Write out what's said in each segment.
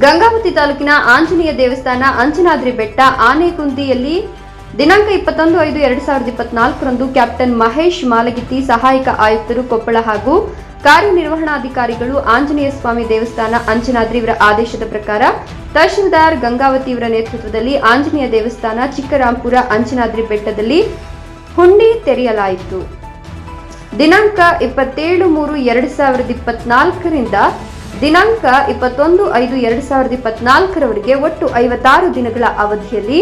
ಗಂಗಾವತಿ ತಾಲೂಕಿನ ಆಂಜನೇಯ ದೇವಸ್ಥಾನ ಅಂಜನಾದ್ರಿ ಬೆಟ್ಟ ಆನೆಕುಂದಿಯಲ್ಲಿ ದಿನಾಂಕ ಇಪ್ಪತ್ತೊಂದು ಐದು ಎರಡ್ ಸಾವಿರದ ಇಪ್ಪತ್ನಾಲ್ಕರಂದು ಕ್ಯಾಪ್ಟನ್ ಮಹೇಶ್ ಮಾಲಗಿತ್ತಿ ಸಹಾಯಕ ಆಯುಕ್ತರು ಕೊಪ್ಪಳ ಹಾಗೂ ಕಾರ್ಯನಿರ್ವಹಣಾಧಿಕಾರಿಗಳು ಆಂಜನೇಯ ಸ್ವಾಮಿ ದೇವಸ್ಥಾನ ಅಂಜನಾದ್ರಿ ಇವರ ಆದೇಶದ ಪ್ರಕಾರ ತಹಶೀಲ್ದಾರ್ ಗಂಗಾವತಿ ಇವರ ನೇತೃತ್ವದಲ್ಲಿ ಆಂಜನೇಯ ದೇವಸ್ಥಾನ ಚಿಕ್ಕರಾಂಪುರ ಅಂಜನಾದ್ರಿ ಬೆಟ್ಟದಲ್ಲಿ ಹುಂಡಿ ತೆರೆಯಲಾಯಿತು. ದಿನಾಂಕ ಇಪ್ಪತ್ತೇಳು ಮೂರು ಎರಡು ಸಾವಿರದ ಇಪ್ಪತ್ನಾಲ್ಕರಿಂದ ದಿನಾಂಕ ಇಪ್ಪತ್ತೊಂದು ಐದು ಎರಡು ಸಾವಿರದ ಇಪ್ಪತ್ನಾಲ್ಕರವರೆಗೆ ಒಟ್ಟು ಐವತ್ತಾರು ದಿನಗಳ ಅವಧಿಯಲ್ಲಿ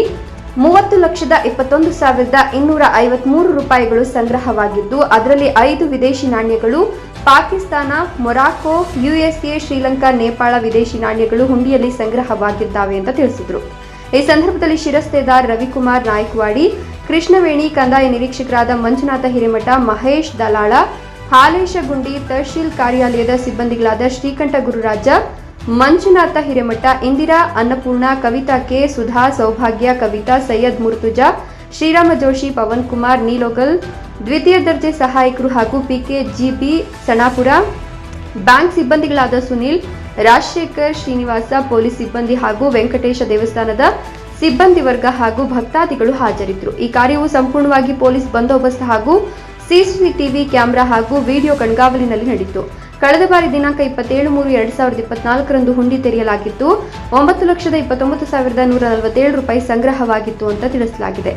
ಮೂವತ್ತು ಲಕ್ಷದ ಇಪ್ಪತ್ತೊಂದು ಸಾವಿರದ ಇನ್ನೂರ ಐವತ್ಮೂರು ರೂಪಾಯಿಗಳು ಸಂಗ್ರಹವಾಗಿದ್ದು, ಅದರಲ್ಲಿ ಐದು ವಿದೇಶಿ ನಾಣ್ಯಗಳು ಪಾಕಿಸ್ತಾನ ಮೊರಾಕೊ ಯುಎಸ್ಎ, ಶ್ರೀಲಂಕಾ, ನೇಪಾಳ ವಿದೇಶಿ ನಾಣ್ಯಗಳು ಹುಂಡಿಯಲ್ಲಿ ಸಂಗ್ರಹವಾಗಿದ್ದಾವೆ ಅಂತ ತಿಳಿಸಿದರು. ಈ ಸಂದರ್ಭದಲ್ಲಿ ಶಿರಸ್ತೇದಾರ್ ರವಿಕುಮಾರ್ ನಾಯ್ಕವಾಡಿ, ಕೃಷ್ಣವೇಣಿ ಕಂದಾಯ ನಿರೀಕ್ಷಕರಾದ ಮಂಜುನಾಥ ಹಿರೇಮಠ, ಮಹೇಶ್ ದಲಾಳ ಹಾಲೇಶ ಗುಂಡಿ ತಹಶೀಲ್ ಕಾರ್ಯಾಲಯದ ಸಿಬ್ಬಂದಿಗಳಾದ ಶ್ರೀಕಂಠ ಗುರುರಾಜ, ಮಂಜುನಾಥ ಹಿರೇಮಠ, ಇಂದಿರಾ ಅನ್ನಪೂರ್ಣ, ಕವಿತಾ ಕೆ. ಸುಧಾ, ಸೌಭಾಗ್ಯ, ಕವಿತಾ ಸೈಯದ್ ಮುರ್ತುಜಾ, ಶ್ರೀರಾಮ ಜೋಶಿ, ಪವನ್ ಕುಮಾರ್, ನೀಲೋಗಲ್, ದ್ವಿತೀಯ ದರ್ಜೆ ಸಹಾಯಕರು ಹಾಗೂ ಪಿಕೆ ಜಿಬಿ ಸಣಾಪುರ, ಬ್ಯಾಂಕ್ ಸಿಬ್ಬಂದಿಗಳಾದ ಸುನೀಲ್, ರಾಜಶೇಖರ್ ಶ್ರೀನಿವಾಸ, ಪೊಲೀಸ್ ಸಿಬ್ಬಂದಿ ಹಾಗೂ ವೆಂಕಟೇಶ ದೇವಸ್ಥಾನದ ಸಿಬ್ಬಂದಿ ವರ್ಗ ಹಾಗೂ ಭಕ್ತಾದಿಗಳು ಹಾಜರಿದ್ದರು. ಈ ಕಾರ್ಯವು ಸಂಪೂರ್ಣವಾಗಿ ಪೊಲೀಸ್ ಬಂದೋಬಸ್ತ್ ಹಾಗೂ ಸಿಸಿಟಿವಿ ಕ್ಯಾಮೆರಾ ಹಾಗೂ ವಿಡಿಯೋ ಕಣ್ಗಾವಲಿನಲ್ಲಿ ನಡೆಯಿತು ಕಳೆದ ಬಾರಿ ದಿನಾಂಕ ಇಪ್ಪತ್ತೇಳು ಮೂರು ಎರಡ್ ಸಾವಿರದ ಇಪ್ಪತ್ನಾಲ್ಕರಂದು ಹುಂಡಿ ತೆರೆಯಲಾಗಿತ್ತು. ಒಂಬತ್ತು ಲಕ್ಷದ ಇಪ್ಪತ್ತೊಂಬತ್ತು ಸಾವಿರದ ನೂರ ನಲವತ್ತೇಳು ರೂಪಾಯಿ ಸಂಗ್ರಹವಾಗಿತ್ತು ಅಂತ ತಿಳಿಸಲಾಗಿದೆ.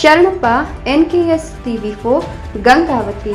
ಶರಣಪ್ಪ, ಎನ್ಕೆಎಸ್ ಟಿವಿ ಫೋ ಗಂಗಾವತಿ.